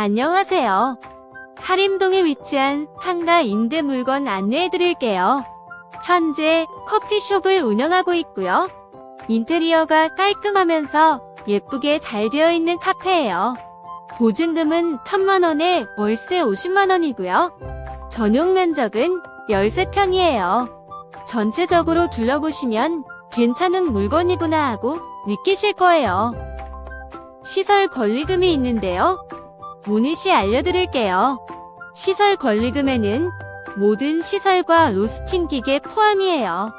안녕하세요. 사림동에 위치한 상가 임대 물건 안내해 드릴게요. 현재 커피숍을 운영하고 있고요. 인테리어가 깔끔하면서 예쁘게 잘 되어 있는 카페예요. 보증금은 1000만원에 월세 50만원이고요. 전용 면적은 13평이에요. 전체적으로 둘러보시면 괜찮은 물건이구나 하고 느끼실 거예요. 시설 권리금이 있는데요. 씨 알려드릴게요. 시설 권리금에는 모든 시설과 로스팅 기계 포함이에요.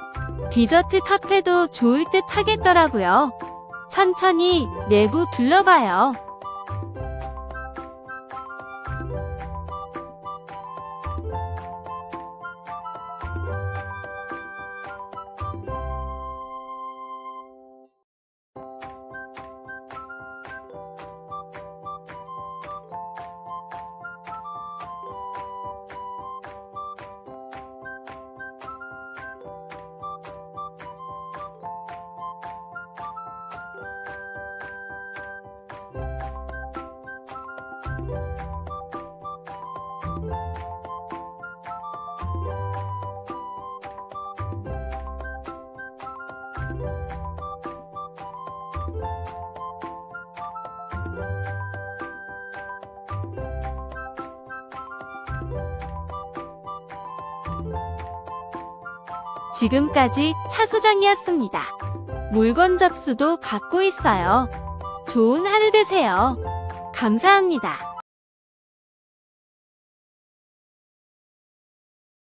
디저트 카페도 좋을 듯 하겠더라고요. 천천히 내부 둘러봐요. 지금까지 차소장이었습니다. 물건 접수도 받고 있어요. 좋은 하루 되세요. 감사합니다.